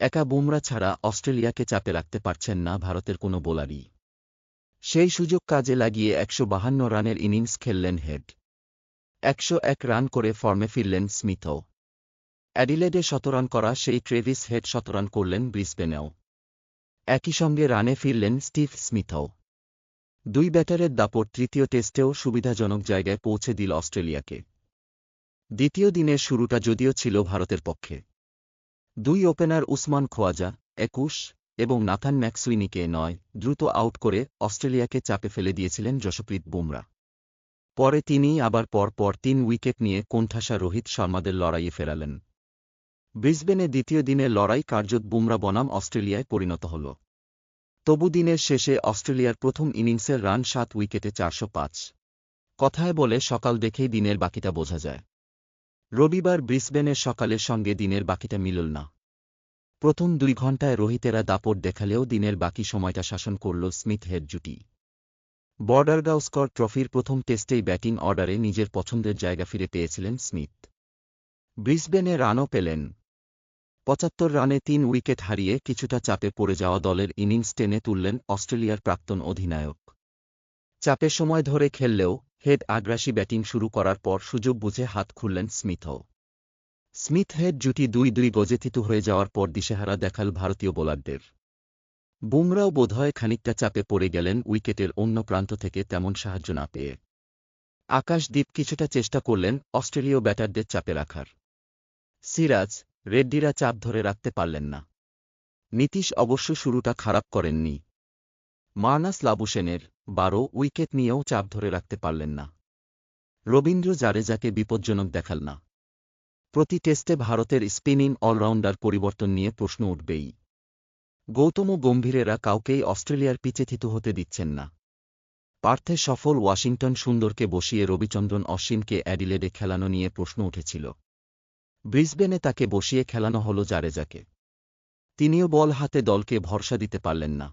একা বুমরা ছাড়া অস্ট্রেলিয়াকে চাপে রাখতে পারছেন না ভারতের কোনো বোলারই। সেই সুযোগ কাজে লাগিয়ে একশো বাহান্ন রানের ইনিংস খেললেন হেড। একশো এক রান করে ফর্মে ফিরলেন স্মিথও। অ্যাডিলেডে শতরান করা সেই ট্রেভিস হেড শতরান করলেন ব্রিসবেনেও। একই সঙ্গে রানে ফিরলেন স্টিভ স্মিথও। দুই ব্যাটারের দাপট তৃতীয় টেস্টেও সুবিধাজনক জায়গায় পৌঁছে দিল অস্ট্রেলিয়াকে। দ্বিতীয় দিনের শুরুটা যদিও ছিল ভারতের পক্ষে। দুই ওপেনার উসমান খোয়াজা, একুশ, এবং নাথান ম্যাকসুইনিকে নয়, দ্রুত আউট করে অস্ট্রেলিয়াকে চাপে ফেলে দিয়েছিলেন যশপ্রীত বুমরা। পরে তিনি আবার পর পর তিন উইকেট নিয়ে কোণঠাসা রোহিত শর্মাদের লড়াইয়ে ফেরালেন। ব্রিসবেনে দ্বিতীয় দিনের লড়াই কার্যত বুমরা বনাম অস্ট্রেলিয়ায় পরিণত হল। তবু দিনের শেষে অস্ট্রেলিয়ার প্রথম ইনিংসের রান সাত উইকেটে চারশো পাঁচ। কথায় বলে সকাল দেখেই দিনের বাকিটা বোঝা যায়। রবিবার ব্রিসবেনের সকালের সঙ্গে দিনের বাকিটা মিলল না। প্রথম দুই ঘণ্টায় রোহিতেরা দাপট দেখালেও দিনের বাকি সময়টা শাসন করল স্মিথ হেড জুটি। বর্ডারগাউস্কর ট্রফির প্রথম টেস্টেই ব্যাটিং অর্ডারে নিজের পছন্দের জায়গা ফিরে পেয়েছিলেন স্মিথ। ব্রিসবেনে রানও পেলেন। পঁচাত্তর রানে তিন উইকেট হারিয়ে কিছুটা চাপে পড়ে যাওয়া দলের ইনিংস টেনে তুললেন অস্ট্রেলিয়ার প্রাক্তন অধিনায়ক। চাপে সময় ধরে খেললেও হেড আগ্রাসী ব্যাটিং শুরু করার পর সুযোগ বুঝে হাত খুললেন স্মিথও স্মিথ হেড জুটি দুই দুই গজেথিতু হয়ে যাওয়ার পর দিশেহারা দেখাল ভারতীয় বোলারদের। বুমরাও বোধহয় খানিকটা চাপে পড়ে গেলেন উইকেটের অন্য প্রান্ত থেকে তেমন সাহায্য না পেয়ে। আকাশদীপ কিছুটা চেষ্টা করলেন অস্ট্রেলীয় ব্যাটারদের চাপে রাখার। সিরাজ, রেড্ডিরা চাপ ধরে রাখতে পারলেন না। নীতিশ অবশ্য শুরুটা খারাপ করেননি। মার্নাস লাবুসেনের বারো উইকেট নিয়েও চাপ ধরে রাখতে পারলেন না। রবীন্দ্র জাডেজাকে বিপজ্জনক দেখাল না। প্রতি টেস্টে ভারতের স্পিনিং অলরাউন্ডার পরিবর্তন নিয়ে প্রশ্ন উঠবেই। গৌতম গম্ভীরেরা কাউকেই অস্ট্রেলিয়ার পিচে থিতু হতে দিচ্ছেন না। পার্থে সফল ওয়াশিংটন সুন্দরকে বসিয়ে রবিচন্দ্রন অশ্বিনকে অ্যাডিলেডে খেলানো নিয়ে প্রশ্ন উঠেছিল। ব্রিসবেনে তাকে বসিয়ে খেলানো হল জারেজাকে তিনিও বল হাতে দলকে ভরসা দিতে পারলেন না।